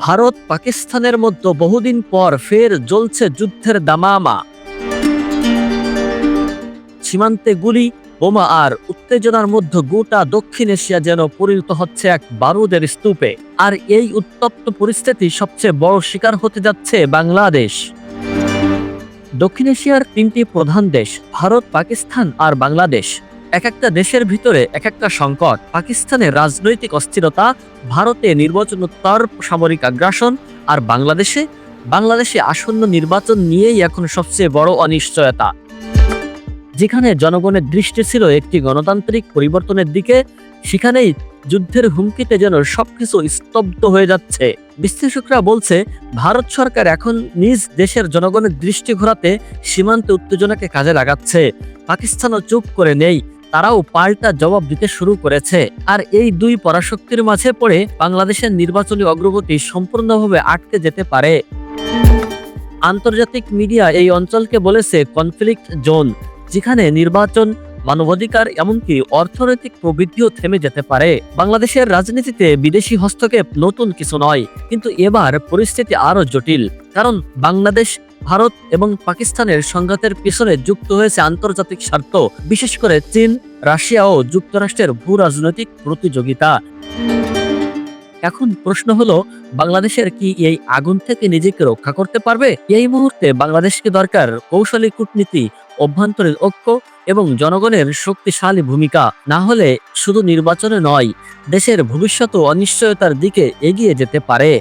ভারত পাকিস্তানের মধ্যে বহুদিন পর ফের জ্বলছে যুদ্ধের দামামা। সীমান্তে গুলি, বোমা আর উত্তেজনার মধ্যে গোটা দক্ষিণ এশিয়া যেন পরিণত হচ্ছে এক বারুদের স্তূপে। আর এই উত্তপ্ত পরিস্থিতি সবচেয়ে বড় শিকার হতে যাচ্ছে বাংলাদেশ। দক্ষিণ এশিয়ার তিনটি প্রধান দেশ, ভারত, পাকিস্তান আর বাংলাদেশ। এক একটা দেশের ভিতরে এক একটা সংকট। পাকিস্তানের রাজনৈতিক অস্থিরতা, ভারতে নির্বাচনোত্তর, সামরিক আগ্রাসন আর বাংলাদেশে বাংলাদেশে আসন্ন নির্বাচন নিয়েই এখন সবচেয়ে বড় অনিশ্চয়তা। যেখানে জনগণের দৃষ্টি ছিল একটি গণতান্ত্রিক পরিবর্তনের দিকে, সেখানেই যুদ্ধের হুমকিতে যেন সবকিছু স্তব্ধ হয়ে যাচ্ছে। বিশ্লেষকরা বলছে, ভারত সরকার এখন নিজ দেশের জনগণের দৃষ্টি ঘোরাতে সীমান্তে উত্তেজনাকে কাজে লাগাচ্ছে। পাকিস্তানও চুপ করে নেই। তারাও পাল্টা জবাব দিতে শুরু করেছে। আর এই দুই পরাশক্তির মাঝে পড়ে বাংলাদেশের নির্বাচনী অগ্রগতি সম্পূর্ণভাবে আটকে যেতে পারে। আন্তর্জাতিক মিডিয়া এই অঞ্চলকে বলেছে কনফ্লিক্ট জোন যেখানে নির্বাচন মানবাধিকার এমনকি অর্থনৈতিক প্রবৃদ্ধিও থেমে যেতে পারে। বাংলাদেশের রাজনীতিতে বিদেশি হস্তক্ষেপ নতুন কিছু নয়, কিন্তু এবার পরিস্থিতি আরও জটিল। কারণ বাংলাদেশ, ভারত এবং পাকিস্তানের সংঘাতের পিছনে যুক্ত হয়েছে আন্তর্জাতিক স্বার্থ, বিশেষ করে চীন, রাশিয়া ও যুক্তরাষ্ট্রের ভূ রাজনৈতিক প্রতিযোগিতা। এখন প্রশ্ন হলো, বাংলাদেশের কি এই আগুন থেকে নিজেকে রক্ষা করতে পারবে? এই মুহূর্তে বাংলাদেশকে দরকার কৌশলী কূটনীতি, অভ্যন্তরীণ ঐক্য এবং জনগণের শক্তিশালী ভূমিকা। না হলে শুধু নির্বাচনে নয়, দেশের ভবিষ্যৎ অনিশ্চয়তার দিকে এগিয়ে যেতে পারে।